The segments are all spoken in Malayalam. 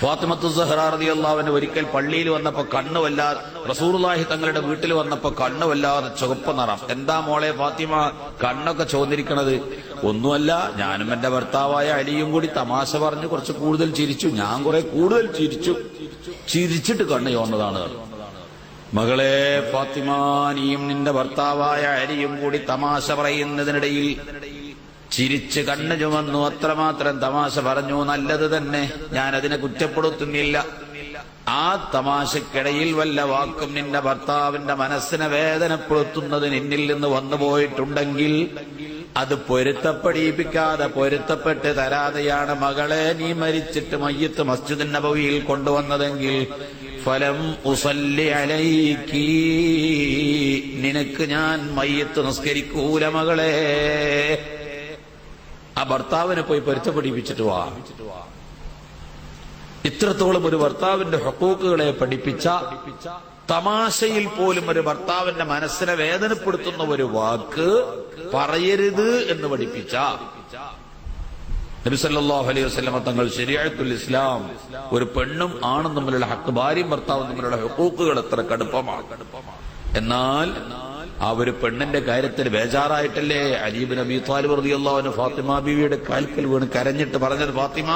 ഫാത്തിമത്തു അള്ളാവിന്റെ ഒരിക്കൽ പള്ളിയിൽ വന്നപ്പോ കണ്ണു വല്ലാതെ റസൂർലാഹി തങ്ങളുടെ വീട്ടിൽ വന്നപ്പോ കണ്ണു വല്ലാതെ ചുവപ്പ് നിറം. എന്താ മോളെ ഫാത്തിമ കണ്ണൊക്കെ ചോദിരിക്കണത് ഒന്നുമല്ല ഞാനും എന്റെ ഭർത്താവായ അലിയും കൂടി തമാശ പറഞ്ഞ് കുറച്ച് കൂടുതൽ ചിരിച്ചു. ഞാൻ കുറെ കൂടുതൽ ചിരിച്ചു. ചിരിച്ചിട്ട് കണ്ണു ചോന്നതാണ് മകളെ ഫാത്തിമാനിയും നിന്റെ ഭർത്താവായ അരിയും കൂടി തമാശ പറയുന്നതിനിടയിൽ ചിരിച്ച് കണ്ണു ചുമന്നു. അത്രമാത്രം തമാശ പറഞ്ഞു. നല്ലത് തന്നെ. ഞാൻ അതിനെ കുറ്റപ്പെടുത്തുന്നില്ല. ആ തമാശക്കിടയിൽ വല്ല വാക്കും നിന്റെ ഭർത്താവിന്റെ മനസ്സിനെ വേദനപ്പെടുത്തുന്നത് നിന്നിൽ നിന്ന് വന്നുപോയിട്ടുണ്ടെങ്കിൽ അത് പൊരുത്തപ്പെടിയിപ്പിക്കാതെ പൊരുത്തപ്പെട്ട് തരാതെയാണ് മകളെ നീ മരിച്ചിട്ട് മയ്യത്ത് മസ്ജിദ് നബവിയിൽ കൊണ്ടുവന്നതെങ്കിൽ ഫലം ഉസല്ലി അലൈക്കി നിനക്ക് ഞാൻ മയ്യത്ത് നിസ്കരിക്കൂല മകളെ. ആ ഭർത്താവിനെ പോയി പൊരുത്തപ്പെടിപ്പിച്ചിട്ട് വാ. ഇത്രത്തോളം ഒരു ഭർത്താവിന്റെ ഹക്കൂക്കുകളെ പഠിപ്പിച്ച തമാശയിൽ പോലും ഒരു ഭർത്താവിന്റെ മനസ്സിനെ വേദനപ്പെടുത്തുന്ന ഒരു വാക്ക് പറയരുത് എന്ന് പഠിപ്പിച്ച. നബിസല്ലാഹു അലൈഹി വസ്ലമ തങ്ങൾ ശരിയായത്തുൽ ഇസ്ലാം ഒരു പെണ്ണും ആണും തമ്മിലുള്ള ഹക്ക് ഭാര്യയും ഭർത്താവും തമ്മിലുള്ള ഹക്കൂക്കുകൾ എത്ര കടുപ്പമാണ്. എന്നാൽ ആ ഒരു പെണ്ണിന്റെ കാര്യത്തിൽ ബേജാറായിട്ടല്ലേ അലീബ് നബി താലിബ് റളിയല്ലാഹു ഫാത്തിമ ബീവിയുടെ കാൽക്കൽ വീണ് കരഞ്ഞിട്ട് പറഞ്ഞത് ഫാത്തിമ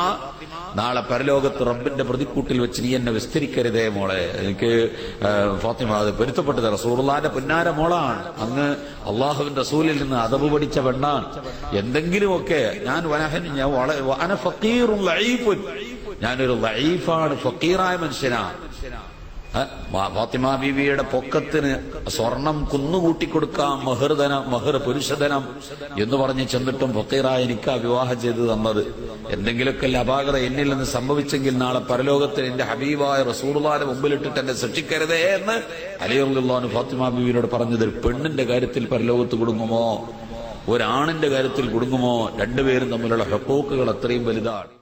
നാളെ പരലോകത്ത് റബ്ബിന്റെ പ്രതിക്കൂട്ടിൽ വെച്ച് നീ എന്നെ വിസ്തരിക്കരുതേ മോളെ. എനിക്ക് ഫാത്തിമ അത് പൊരുത്തപ്പെട്ടത് റസൂറുള്ളാന്റെ പുന്നാര മോളാണ്. അങ്ങ് അള്ളാഹുവിന്റെ റസൂലിൽ നിന്ന് അതവ് പഠിച്ച പെണ്ണാണ്. എന്തെങ്കിലുമൊക്കെ ഞാൻ വനഹൻ ഞാൻ. ഞാനൊരു ലൈഫാണ് ഫക്കീറായ മനുഷ്യനാണ്. ഫാത്തിമ ബീവിയുടെ പൊക്കത്തിന് സ്വർണം കുന്നുകൂട്ടി കൊടുക്കാം മഹർധനം മഹർ പുരുഷധനം എന്ന് പറഞ്ഞ് ചെന്നിട്ടും ഫക്കീറായ എനിക്കാ വിവാഹം ചെയ്ത് തന്നത്. എന്തെങ്കിലുമൊക്കെ അപാകത എന്നിൽ നിന്ന് സംഭവിച്ചെങ്കിൽ നാളെ പരലോകത്തിൽ എന്റെ ഹബീബായ റസൂർലാന്റെ മുമ്പിലിട്ടിട്ട് എന്നെ ശിക്ഷിക്കരുതേ എന്ന് അലിയുള്ളാന് ഫാത്തിമ ബീവിയോട് പറഞ്ഞത് ഒരു പെണ്ണിന്റെ കാര്യത്തിൽ പരലോകത്ത് കുടുങ്ങുമോ? ഒരാണിന്റെ കാര്യത്തിൽ കുടുങ്ങുമോ? രണ്ടുപേരും തമ്മിലുള്ള ഹെപ്പോക്കുകൾ അത്രയും വലുതാണ്.